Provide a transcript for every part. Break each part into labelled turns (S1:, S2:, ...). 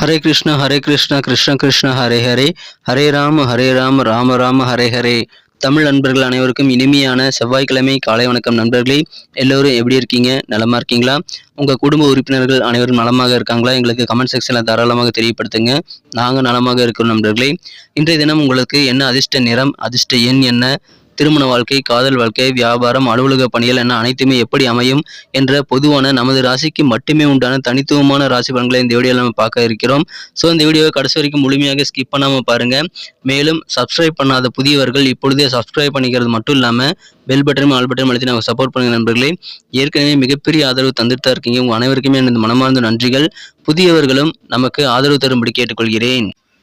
S1: ஹரே கிருஷ்ணா ஹரே கிருஷ்ண கிருஷ்ண கிருஷ்ண ஹரே ஹரே ஹரே ராம ஹரே ராம ராம ராம ஹரே ஹரே தமிழ் நண்பர்கள் அனைவருக்கும் இனிமையான செவ்வாய்க்கிழமை காலை வணக்கம் நண்பர்களே. எல்லோரும் எப்படி இருக்கீங்க? நலமாக இருக்கீங்களா? உங்கள் குடும்ப உறுப்பினர்கள் அனைவரும் நலமாக இருக்காங்களா? எங்களுக்கு கமெண்ட் செக்ஷனில் தாராளமாக தெரியப்படுத்துங்க. நாங்கள் நலமாக இருக்கிறோம் நண்பர்களே. இன்றைய தினம் உங்களுக்கு என்ன அதிர்ஷ்ட நிறம் அதிர்ஷ்ட எண் என்ன? திருமண வாழ்க்கை காதல் வாழ்க்கை வியாபாரம் அலுவலக பணிகள் என அனைத்துமே எப்படி அமையும் என்ற பொதுவான நமது ராசிக்கு மட்டுமே உண்டான தனித்துவமான ராசி பலன்களை இந்த வீடியோவில் நம்ம பார்க்க இருக்கிறோம். ஸோ இந்த வீடியோவை கடைசி வரைக்கும் முழுமையாக ஸ்கிப் பண்ணாமல் பாருங்கள் மேலும் சப்ஸ்கிரைப் பண்ணாத புதியவர்கள் இப்பொழுதே சப்ஸ்கிரைப் பண்ணிக்கிறது மட்டும் இல்லாமல் பெல் பட்டனும் ஆல் பட்டனும் அழுத்தி நாங்கள் சப்போர்ட் பண்ணுங்க நண்பர்களே. ஏற்கனவே மிகப்பெரிய ஆதரவு தந்துட்டு தான் இருக்கீங்க. உங்கள் அனைவருக்குமே எனது மனமார்ந்த நன்றிகள். புதியவர்களும் நமக்கு ஆதரவு தரும்படி கேட்டுக்கொள்கிறேன்.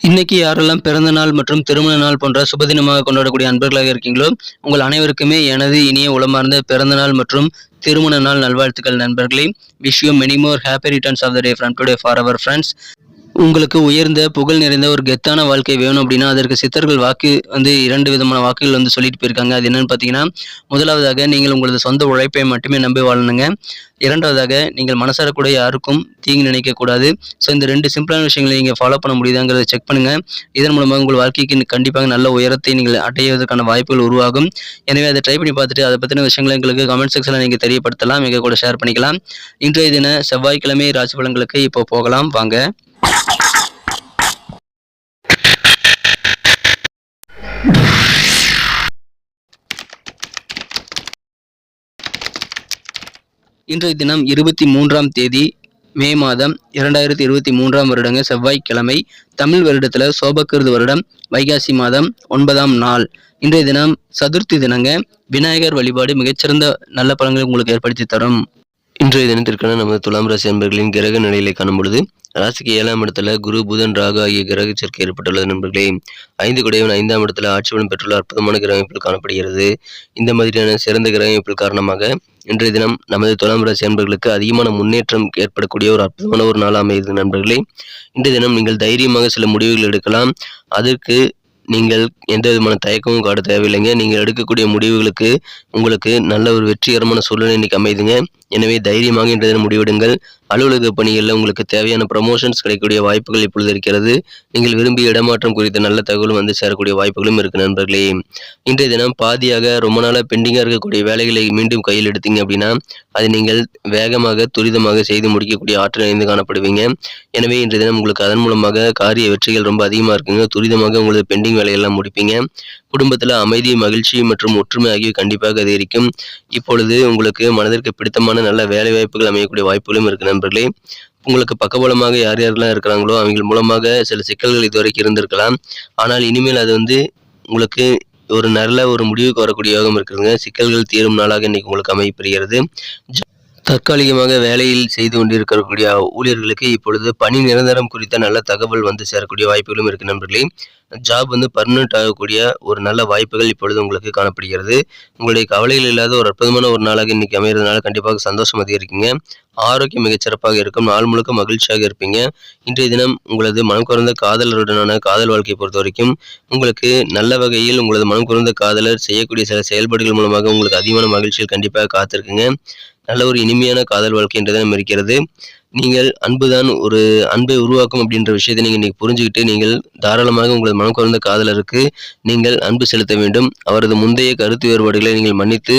S1: இன்னைக்கு யாரெல்லாம் பிறந்த நாள் மற்றும் திருமண நாள் போன்ற சுபதினமாக கொண்டாடக்கூடிய அன்பர்களாக இருக்கீங்களோ உங்கள் அனைவருக்குமே எனது இனிய உளமார்ந்த பிறந்த நாள் மற்றும் திருமண நாள் நல்வாழ்த்துக்கள் நண்பர்களே. Wish you many more happy returns of the day from today for our friends உங்களுக்கு உயர்ந்த புகழ் நிறைந்த ஒரு கெத்தான வாழ்க்கை வேணும் அப்படின்னா அதற்கு சித்தர்கள் வாக்கு வந்து இரண்டு விதமான வாக்குகள் வந்து சொல்லிட்டு போயிருக்காங்க. அது என்னன்னு பார்த்தீங்கன்னா முதலாவதாக நீங்கள் உங்களது சொந்த உழைப்பை மட்டுமே நம்பி வாழணுங்க. இரண்டாவதாக நீங்கள் மனசார கூட யாருக்கும் தீங்கு நினைக்கக்கூடாது ஸோ இந்த ரெண்டு சிம்பிளான விஷயங்களை நீங்கள் ஃபாலோ பண்ண முடியுதாங்கிறத செக் பண்ணுங்கள் இதன் மூலமாக உங்கள் வாழ்க்கைக்கு கண்டிப்பாக நல்ல உயரத்தை நீங்கள் அடைவதற்கான வாய்ப்புகள் உருவாகும். எனவே அதை ட்ரை பண்ணி பார்த்துட்டு அதை பற்றின விஷயங்களை எங்களுக்கு கமெண்ட் செக்ஷனில் நீங்கள் தெரியப்படுத்தலாம். எங்கள் கூட ஷேர் பண்ணிக்கலாம். இன்றைய தின செவ்வாய்க்கிழமை ராசி பலன்களுக்கு இப்போ போகலாம். வாங்க. இன்றைய தினம் இருபத்தி மூன்றாம் தேதி மே மாதம் இரண்டாயிரத்தி இருபத்தி மூன்றாம் வருடங்க செவ்வாய்க்கிழமை தமிழ் வருடத்தில் சோபக்கிருது வருடம் வைகாசி மாதம் ஒன்பதாம் நாள். இன்றைய தினம் சதுர்த்தி தினங்க விநாயகர் வழிபாடு மிகச்சிறந்த நல்ல பலன்களை உங்களுக்கு ஏற்படுத்தி தரும். இன்றைய தினத்திற்கான நமது துலாம் ராசி அன்பர்களின் கிரக நிலைகளை காணும் பொழுது ராசிக்கு ஏழாம் இடத்துல குரு புதன் ராகு ஆகிய கிரக சேர்க்கை ஏற்பட்டுள்ளது நண்பர்களே. ஐந்து குடையவன் ஐந்தாம் இடத்துல ஆட்சி பலம் பெற்றுள்ள அற்புதமான கிரக அமைப்பில் காணப்படுகிறது. இந்த மாதிரியான சிறந்த கிரக அமைப்பில் காரணமாக இன்றைய தினம் நமது துலாம் ராசி அன்பர்களுக்கு அதிகமான முன்னேற்றம் ஏற்படக்கூடிய ஒரு அற்புதமான ஒரு நாள் அமைகிறது நண்பர்களே. இன்றைய தினம் நீங்கள் தைரியமாக சில முடிவுகள் எடுக்கலாம். அதற்கு நீங்கள் எந்த விதமான தயக்கமும் காட்ட தேவையில்லைங்க. நீங்கள் எடுக்கக்கூடிய முடிவுகளுக்கு உங்களுக்கு நல்ல ஒரு வெற்றிகரமான சூழ்நிலை இன்னைக்கு அமைதுங்க. எனவே தைரியமாக இன்றைய தினம் முடிவெடுங்கள். அலுவலக பணிகளில் உங்களுக்கு தேவையான ப்ரமோஷன்ஸ் கிடைக்கக்கூடிய வாய்ப்புகள் இப்பொழுது இருக்கிறது. நீங்கள் விரும்பிய இடமாற்றம் குறித்த நல்ல தகவலும் வந்து சேரக்கூடிய வாய்ப்புகளும் இருக்கு நண்பர்களே. இன்றைய தினம் பாதியாக ரொம்ப நாளாக பெண்டிங்காக இருக்கக்கூடிய வேலைகளை மீண்டும் கையில் எடுத்தீங்க அப்படின்னா அதை நீங்கள் வேகமாக துரிதமாக செய்து முடிக்கக்கூடிய ஆற்றல் இணைந்து காணப்படுவீங்க. எனவே இன்றைய தினம் உங்களுக்கு அதன் மூலமாக காரிய வெற்றிகள் ரொம்ப அதிகமாக இருக்குங்க. துரிதமாக உங்களது பெண்டிங் வேலையெல்லாம் முடிப்பீங்க. குடும்பத்தில் அமைதி மகிழ்ச்சி மற்றும் ஒற்றுமை ஆகியவை கண்டிப்பாக அதிகரிக்கும். இப்பொழுது உங்களுக்கு மனதிற்கு பிடித்தமான நல்ல வேலை வாய்ப்புகள் அமையக்கூடிய வாய்ப்புகளும் இருக்கு நண்பர்களே. உங்களுக்கு பக்கபலமாக யார் யாரெல்லாம் இருக்கிறாங்களோ அவங்க மூலமாக சில சிக்கல்கள் இதுவரைக்கும் இருந்திருக்கலாம். ஆனால் இனிமேல் அது வந்து உங்களுக்கு ஒரு நல்ல ஒரு முடிவுக்கு வரக்கூடிய யோகம் இருக்குதுங்க. சிக்கல்கள் தீரும் நாளாக இன்னைக்கு உங்களுக்கு அமையப்பெறுகிறது தற்காலிகமாக வேலையில் செய்து கொண்டிருக்கக்கூடிய ஊழியர்களுக்கு இப்பொழுது பணி நிரந்தரம் குறித்த நல்ல தகவல் வந்து சேரக்கூடிய வாய்ப்புகளும் இருக்கு நண்பர்களே. ஜாப் வந்து பர்மனெண்ட் ஆகக்கூடிய ஒரு நல்ல வாய்ப்புகள் இப்பொழுது உங்களுக்கு காணப்படுகிறது. உங்களுடைய கவலைகள் இல்லாத ஒரு அற்புதமான ஒரு நாளாக இன்னைக்கு அமைகிறதுனால கண்டிப்பாக சந்தோஷம் அதிகரிக்குங்க. ஆரோக்கியம் மிகச்சிறப்பாக இருக்கும். நாள் முழுக்க மகிழ்ச்சியாக இருப்பீங்க. இன்றைய தினம் உங்களது மனம் குறைந்த காதலருடனான காதல் வாழ்க்கையை பொறுத்த வரைக்கும் உங்களுக்கு நல்ல வகையில் உங்களது மனம் குறைந்த காதலர் செய்யக்கூடிய சில செயல்பாடுகள் மூலமாக உங்களுக்கு அதிகமான மகிழ்ச்சிகள் கண்டிப்பாக காத்திருக்குங்க. நல்ல ஒரு இனிமையான காதல் வாழ்க்கை நம்ம தினம் இருக்கிறது. நீங்கள் அன்புதான் ஒரு அன்பை உருவாக்கும் அப்படின்ற விஷயத்தை நீங்கள் இன்னைக்கு புரிஞ்சுக்கிட்டு நீங்கள் தாராளமாக உங்களது மனம் குறைந்த காதலருக்கு நீங்கள் அன்பு செலுத்த வேண்டும். அவரது முந்தைய கருத்து வேறுபாடுகளை நீங்கள் மன்னித்து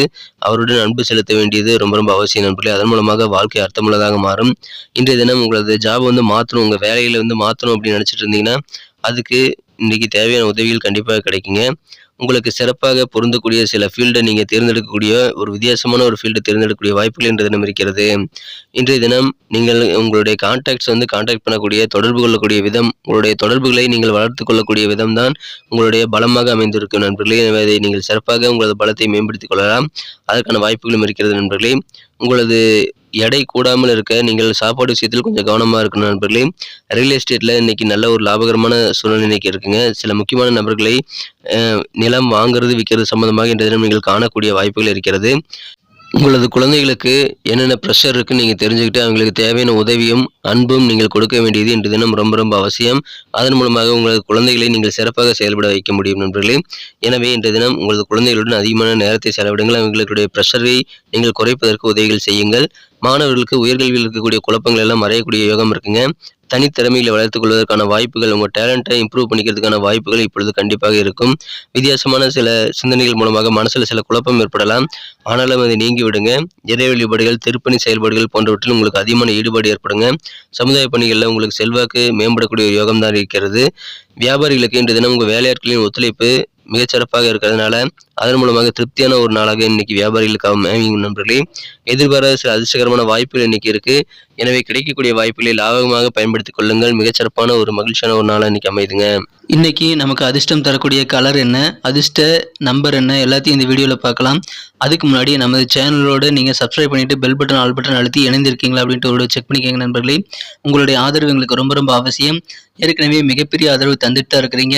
S1: அவருடன் அன்பு செலுத்த வேண்டியது ரொம்ப ரொம்ப அவசியம் நண்பர்களே. அதன் மூலமாக வாழ்க்கை அர்த்தமுள்ளதாக மாறும். இன்றைய தினம் உங்களது ஜாப் வந்து மாற்றணும் உங்கள் வேலையில் வந்து மாற்றணும் அப்படின்னு நினச்சிட்டு இருந்தீங்கன்னா அதுக்கு இன்றைக்கி தேவையான உதவிகள் கண்டிப்பாக கிடைக்குங்க.
S2: உங்களுக்கு சிறப்பாக பொருந்தக்கூடிய சில ஃபீல்டை நீங்கள் தேர்ந்தெடுக்கக்கூடிய ஒரு வித்தியாசமான ஒரு ஃபீல்டை தேர்ந்தெடுக்கக்கூடிய வாய்ப்புகள் இன்றைய தினம் இருக்கிறது. இன்றைய தினம் நீங்கள் உங்களுடைய கான்டாக்ட்ஸ் வந்து கான்டாக்ட் பண்ணக்கூடிய தொடர்பு கொள்ளக்கூடிய விதம் உங்களுடைய தொடர்புகளை நீங்கள் வளர்த்து கொள்ளக்கூடிய விதம் தான் உங்களுடைய பலமாக அமைந்திருக்கும் நண்பர்களே. எனவே அதை நீங்கள் சிறப்பாக உங்களது பலத்தை மேம்படுத்திக் கொள்ளலாம். அதற்கான வாய்ப்புகளும் இருக்கிறது நண்பர்களே. உங்களது எடை கூடாமல் இருக்க நீங்கள் சாப்பாடு விஷயத்தில் கொஞ்சம் கவனமாக இருக்கணும் நண்பர்களே. ரியல் எஸ்டேட்டில் இன்னைக்கு நல்ல ஒரு லாபகரமான சூழ்நிலை இன்றைக்கி இருக்குங்க. சில முக்கியமான நபர்களை அஹ், நிலம் வாங்குறது விற்கிறது சம்மந்தமாக இன்றைய தினம் நீங்கள் காணக்கூடிய வாய்ப்புகள் இருக்கிறது. உங்களது குழந்தைகளுக்கு என்னென்ன ப்ரெஷர் இருக்குன்னு நீங்கள் தெரிஞ்சுக்கிட்டு அவங்களுக்கு தேவையான உதவியும் அன்பும் நீங்கள் கொடுக்க வேண்டியது இன்று தினம் ரொம்ப ரொம்ப அவசியம். அதன் மூலமாக உங்களது குழந்தைகளை நீங்கள் சிறப்பாக செயல்பட வைக்க முடியும் நண்பர்களே. எனவே இன்று தினம் உங்களது குழந்தைகளுடன் அதிகமான நேரத்தை செலவிடுங்கள். அவங்களுடைய ப்ரெஷரை நீங்கள் குறைப்பதற்கு உதவிகள் செய்யுங்கள். மாணவர்களுக்கு உயர்கல்வியில் இருக்கக்கூடிய குழப்பங்கள் எல்லாம் மறையக்கூடிய யோகம் இருக்குங்க. தனித்திறமைகளை வளர்த்துக் கொள்வதற்கான வாய்ப்புகள் உங்கள் டேலண்ட்டை இம்ப்ரூவ் பண்ணிக்கிறதுக்கான வாய்ப்புகள் இப்பொழுது கண்டிப்பாக இருக்கும். வித்தியாசமான சில சிந்தனைகள் மூலமாக மனசில் சில குழப்பம் ஏற்படலாம். ஆனாலும் அதை நீங்கி விடுங்க இறை வழிபாடுகள் திருப்பணி செயல்பாடுகள் போன்றவற்றில் உங்களுக்கு அதிகமான ஈடுபாடு ஏற்படுங்க. சமுதாய பணிகளில் உங்களுக்கு செல்வாக்கு மேம்படக்கூடிய யோகம் தான் இருக்கிறது. வியாபாரிகளுக்கு இன்று தினம் உங்கள் வேலையாட்களின் ஒத்துழைப்பு மிகச்சிறப்பாக இருக்கிறதுனால அதன் மூலமாக திருப்தியான ஒரு நாளாக இன்னைக்கு வியாபாரிகளுக்கு அமையும் நண்பர்களே. எதிர்பாராத சில அதிர்ஷ்டகரமான வாய்ப்புகள் இன்னைக்கு இருக்கு. எனவே கிடைக்கக்கூடிய வாய்ப்புகளை லாபகமாக பயன்படுத்திக் கொள்ளுங்கள். மிகச்சிறப்பான ஒரு மகிழ்ச்சியான ஒரு நாளாக இன்னைக்கு அமைதுங்க. இன்னைக்கு நமக்கு அதிர்ஷ்டம் தரக்கூடிய கலர் என்ன அதிர்ஷ்ட நம்பர் என்ன எல்லாத்தையும் இந்த வீடியோவில் பார்க்கலாம். அதுக்கு முன்னாடி நமது சேனலோடு நீங்கள் சப்ஸ்கிரைப் பண்ணிவிட்டு பெல் பட்டன் ஆல் பட்டன் அழுத்தி இணைந்திருக்கீங்களா அப்படின்ட்டு ஒரு செக் பண்ணிக்கோங்க நண்பர்களே. உங்களுடைய ஆதரவு எங்களுக்கு ரொம்ப ரொம்ப அவசியம். ஏற்கனவே மிகப்பெரிய ஆதரவு தந்துட்டு தான் இருக்கிறீங்க.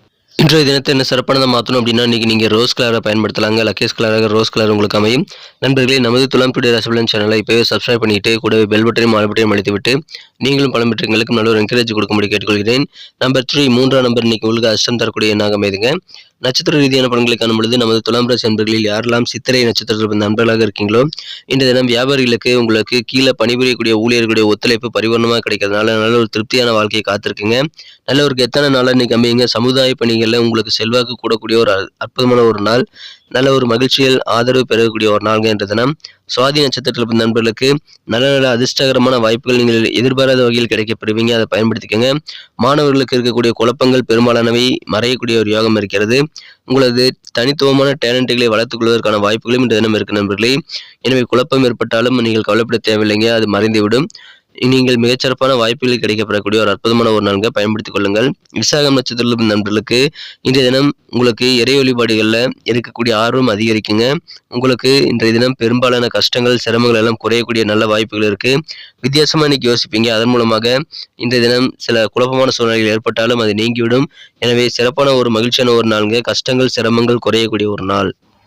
S2: இன்றைய தினத்தை என்ன சிறப்பானதை மாற்றணும் அப்படின்னா இன்றைக்கி நீங்கள் ரோஸ் கலரை பயன்படுத்தலாங்க. லக்கேஸ் கலராக ரோஸ் கலர் உங்களுக்கு அமையும். நண்பர்களே நமது துலாம் டுடே ரசபலன் சேனலை இப்போவே சப்ஸ்கிரைப் பண்ணிட்டு கூடவே பெல் பட்டனையும் ஆல் பட்டனையும் அழுத்தி விட்டு நீங்களும் பல பெற்றவங்களுக்கும் நல்ல ஒரு என்கரேஜ் கொடுக்கும்படி கேட்டுக்கொள்கிறேன். நம்பர் த்ரீ மூன்றாம் நம்பர் இன்னைக்கு உங்களுக்கு அஷ்டம் தரக்கூடிய எண்ணாக அமைதுங்க நட்சத்திர ரீதியான பலன்களை காணும் பொழுது நமது துலாம் ராசி நண்பர்களில் யாரெல்லாம் சித்திரை நட்சத்திரத்தில் பிறந்த நண்பர்களாக இருக்கீங்களோ இந்த தினம் வியாபாரிகளுக்கு உங்களுக்கு கீழே பணிபுரியக்கூடிய ஊழியர்களுடைய ஒத்துழைப்பு பரிபூர்ணமாக கிடைக்கிறதுனால நல்ல ஒரு திருப்தியான வாழ்க்கையை காத்திருக்குங்க. நல்ல ஒரு கெத்தான நாளாக இன்னைக்கு அமையுங்க. சமுதாய பணிகளில் உங்களுக்கு செல்வாக்கு கூடக்கூடிய ஒரு அ- அற்புதமான ஒரு நாள் நல்ல ஒரு மகிழ்ச்சியில் ஆதரவு பெறக்கூடிய ஒரு நாள்கள் என்ற தினம். சுவாதி நட்சத்திரத்தில் பிறந்த நண்பர்களுக்கு நல்ல நல்ல அதிர்ஷ்டகரமான வாய்ப்புகள் நீங்கள் எதிர்பாராத வகையில் கிடைக்கப்படுவீங்க அதை பயன்படுத்திக்கங்க. மாணவர்களுக்கு இருக்கக்கூடிய குழப்பங்கள் பெரும்பாலானவை. மறையக்கூடிய ஒரு யோகம் இருக்கிறது. உங்களது தனித்துவமான டேலண்ட்டுகளை வளர்த்துக் கொள்வதற்கான வாய்ப்புகளும் இந்த தினம் இருக்கு நண்பர்களே. எனவே குழப்பம் ஏற்பட்டாலும் நீங்கள் கவலைப்பட தேவையில்லைங்க. அது மறைந்துவிடும். நீங்கள் மிகச்சிறப்பான வாய்ப்புகள் கிடைக்கப்படக்கூடிய ஒரு அற்புதமான ஒரு நான்கை பயன்படுத்திக் கொள்ளுங்கள். விசாகம் நட்சத்திரத்தில் நண்பர்களுக்கு இன்றைய தினம் உங்களுக்கு இறை வழிபாடுகளில் இருக்கக்கூடிய ஆர்வம் அதிகரிக்குங்க. உங்களுக்கு இன்றைய தினம் பெரும்பாலான கஷ்டங்கள் சிரமங்கள் எல்லாம் குறையக்கூடிய நல்ல வாய்ப்புகள் இருக்கு. வித்தியாசமாக இன்னைக்கு யோசிப்பீங்க. அதன் மூலமாக இன்றைய தினம் சில குழப்பமான சூழ்நிலைகள் ஏற்பட்டாலும் அது நீங்கிவிடும். எனவே சிறப்பான ஒரு மகிழ்ச்சியான ஒரு நாளுங்க. கஷ்டங்கள் சிரமங்கள் குறையக்கூடிய ஒரு நாள்.